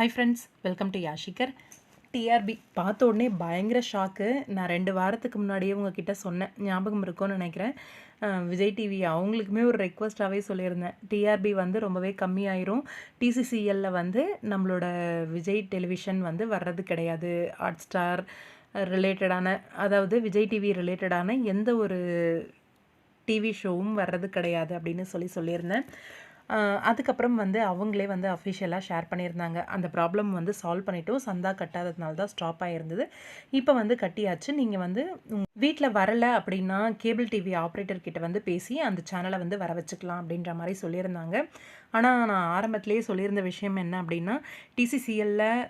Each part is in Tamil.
ஹை ஃப்ரெண்ட்ஸ் வெல்கம் டு யாஷிகர் டிஆர்பி பார்த்த உடனே பயங்கர ஷாக்கு நான் ரெண்டு வாரத்துக்கு முன்னாடியே உங்ககிட்ட சொன்னேன். ஞாபகம் இருக்கும்னு நினைக்கிறேன். விஜய் டிவி அவங்களுக்குமே ஒரு ரெக்வஸ்ட்டாகவே சொல்லியிருந்தேன். டிஆர்பி வந்து ரொம்பவே கம்மியாயிரும். டிசிசிஎல்ல வந்து நம்மளோட விஜய் டெலிவிஷன் வந்து வர்றது கிடையாது. ஹாட் ஸ்டார் ரிலேட்டடான அதாவது விஜய் டிவி ரிலேட்டடான எந்த ஒரு டிவி ஷோவும் வர்றது கிடையாது அப்படின்னு சொல்லி சொல்லியிருந்தேன். அதுக்கப்புறம் வந்து அவங்களே வந்து அஃபிஷியலாக ஷேர் பண்ணியிருந்தாங்க. அந்த ப்ராப்ளம் வந்து சால்வ் பண்ணிட்டோம் சந்தா கட்டாததுனால தான் ஸ்டாப் ஆகிருந்தது இப்போ வந்து கட்டியாச்சு. நீங்கள் வந்து வீட்டில் வரலை அப்படின்னா கேபிள் டிவி ஆப்ரேட்டர் கிட்ட வந்து பேசி அந்த சேனலை வந்து வர வச்சுக்கலாம் அப்படின்ற மாதிரி சொல்லியிருந்தாங்க. ஆனால் நான் ஆரம்பத்திலேயே சொல்லியிருந்த விஷயம் என்ன அப்படின்னா டிசிசிஎல்லில்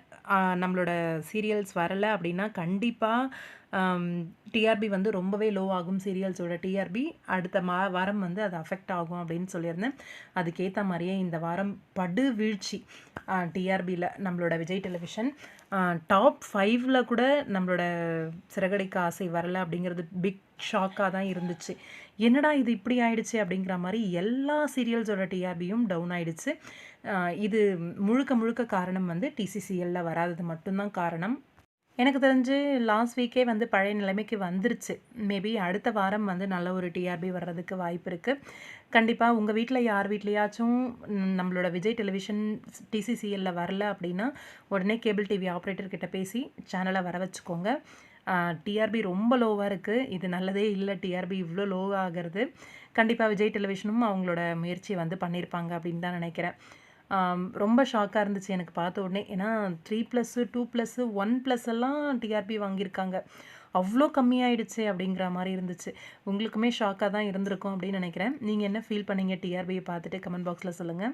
நம்மளோட சீரியல்ஸ் வரலை அப்படின்னா கண்டிப்பாக டிஆர்பி வந்து ரொம்பவே லோ ஆகும் சீரியல்ஸோட டிஆர்பி அடுத்த மா வாரம் வந்து அது அஃபெக்ட் ஆகும் அப்படின்னு சொல்லியிருந்தேன். அதுக்கேற்ற மாதிரியே இந்த வாரம் படு வீழ்ச்சி டிஆர்பியில் நம்மளோட விஜய் டெலிவிஷன். டாப் ஃபைவ்ல கூட நம்மளோட சிறகடிக்க ஆசை வரல அப்படிங்கிறது பிக் ஷாக்காக தான் இருந்துச்சு. என்னடா இது இப்படி ஆயிடுச்சு அப்படிங்கிற மாதிரி எல்லா சீரியல்ஸோட டிஆர்பியும் டவுன் ஆயிடுச்சு. இது முழுக்க முழுக்க காரணம் வந்து டிசிசிஎல்ல வராதது மட்டும்தான் காரணம். எனக்கு தெரிஞ்சு லாஸ்ட் வீக்கே வந்து பழைய நிலைமைக்கு வந்துருச்சு. மேபி அடுத்த வாரம் வந்து நல்ல ஒரு டிஆர்பி வர்றதுக்கு வாய்ப்பு இருக்குது கண்டிப்பாக உங்கள் வீட்டில் யார் வீட்லையாச்சும் நம்மளோட விஜய் டெலிவிஷன் டிசிசிஎல்ல வரல அப்படின்னா உடனே கேபிள் டிவி ஆப்ரேட்டர்கிட்ட பேசி சேனலை வர வச்சுக்கோங்க. டிஆர்பி ரொம்ப லோவாக இருக்குது இது நல்லதே இல்லை. டிஆர்பி இவ்வளோ லோவாகிறது ஆகிறது. கண்டிப்பாக விஜய் டெலிவிஷனும் அவங்களோட முயற்சி வந்து பண்ணியிருப்பாங்க அப்படின்னு தான் நினைக்கிறேன். ரொம்ப ஷாக்காக இருந்துச்சு எனக்கு பார்த்த உடனே. ஏன்னா three plus two plus one plus எல்லாம் டிஆர்பி வாங்கியிருக்காங்க. அவ்வளோ கம்மியாயிடுச்சு அப்படிங்கிற மாதிரி இருந்துச்சு. உங்களுக்குமே ஷாக்காக தான் இருந்திருக்கும் அப்படின்னு நினைக்கிறேன். நீங்கள் என்ன ஃபீல் பண்ணீங்க டிஆர்பியை பார்த்துட்டு கமெண்ட் பாக்ஸில் சொல்லுங்கள்